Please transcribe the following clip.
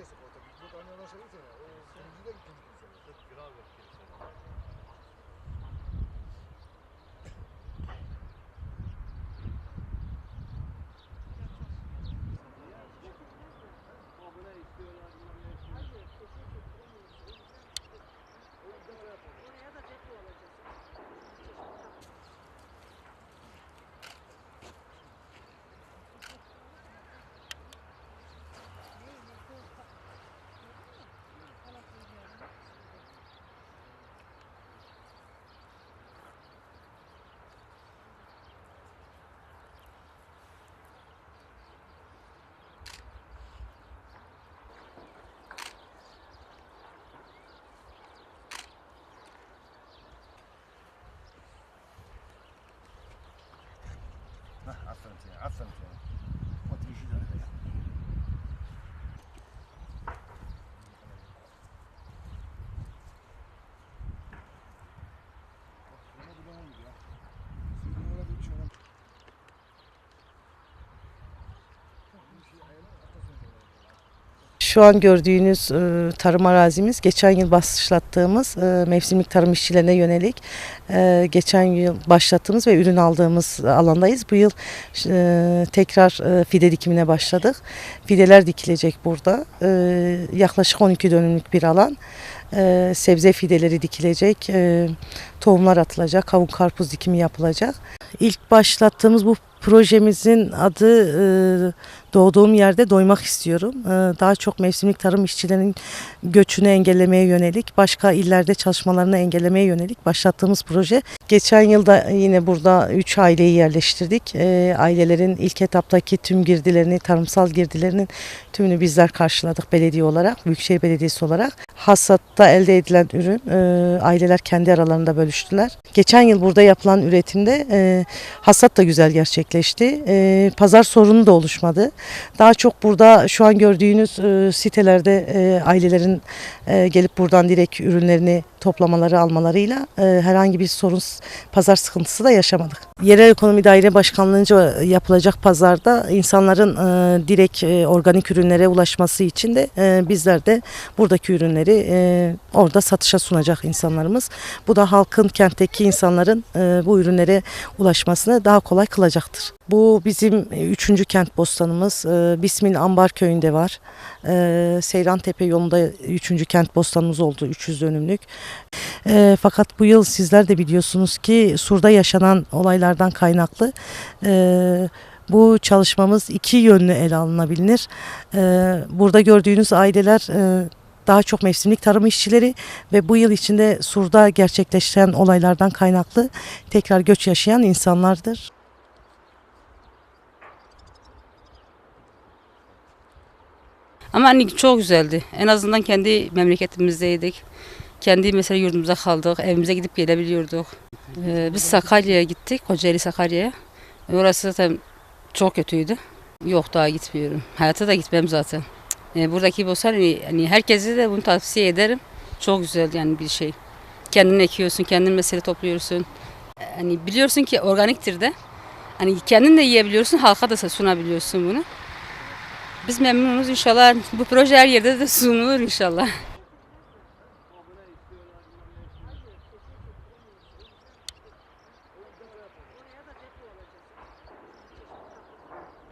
Gideceğiz. Orada. Burada anneler şey olursa, önceden gittik. Çok güzel bir şey. عفنت يعني وتجد عليها Şu an gördüğünüz e, tarım arazimiz geçen yıl başlattığımız e, mevsimlik tarım işçilerine yönelik e, geçen yıl başlattığımız ve ürün aldığımız alandayız. Bu yıl e, tekrar fide dikimine başladık. Fideler dikilecek burada. Yaklaşık 12 dönümlük bir alan. Sebze fideleri dikilecek, tohumlar atılacak, kavun karpuz dikimi yapılacak. İlk başlattığımız bu projemizin adı e, doğduğum yerde doymak istiyorum. E, daha çok mevsimlik tarım işçilerinin göçünü engellemeye yönelik, başka illerde çalışmalarını engellemeye yönelik başlattığımız proje. Geçen yılda yine burada 3 aileyi yerleştirdik. E, ailelerin ilk etaptaki tüm girdilerini, tarımsal girdilerinin tümünü bizler karşıladık belediye olarak, Büyükşehir Belediyesi olarak. Hasatta elde edilen ürün e, aileler kendi aralarında bölüştüler. Geçen yıl burada yapılan üretimde e, hasat da güzel gerçekleşti. E, pazar sorunu da oluşmadı. Daha çok burada şu an gördüğünüz e, sitelerde e, ailelerin e, gelip buradan direkt ürünlerini toplamaları almalarıyla e, herhangi bir sorun pazar sıkıntısı da yaşamadık. Yerel Ekonomi Daire Başkanlığı'nca yapılacak pazarda insanların e, direkt e, organik ürünlere ulaşması için de e, bizler de buradaki ürünleri e, orada satışa sunacak insanlarımız. Bu da halkın kentteki insanların e, bu ürünlere ulaşmasını daha kolay kılacaktır. Bu bizim e, üçüncü kent bostanımız. Bismil Ambar köyünde var. E, Seyran Tepe yolunda üçüncü kent bostanımız oldu 300 dönümlük. Fakat bu yıl sizler de biliyorsunuz ki Sur'da yaşanan olaylardan kaynaklı bu çalışmamız iki yönlü ele alınabilir. Burada gördüğünüz aileler daha çok mevsimlik tarım işçileri ve bu yıl içinde Sur'da gerçekleşen olaylardan kaynaklı tekrar göç yaşayan insanlardır. Ama hani çok güzeldi. En azından kendi memleketimizdeydik. Kendi mesela yurdumuza kaldık. Evimize gidip gelebiliyorduk. Ee, biz Sakarya'ya gittik. Kocaeli Sakarya'ya. Orası zaten çok kötüydü. Yok daha gitmiyorum. Hayata da gitmem zaten. Ee, buradaki bostan hani herkese de bunu tavsiye ederim. Çok güzel yani bir şey. Kendin ekiyorsun, kendin mesele topluyorsun. Hani biliyorsun ki organiktir de. Hani kendin de yiyebiliyorsun, halka da sunabiliyorsun bunu. Biz memnunuz inşallah. Bu proje her yerde de sunulur inşallah.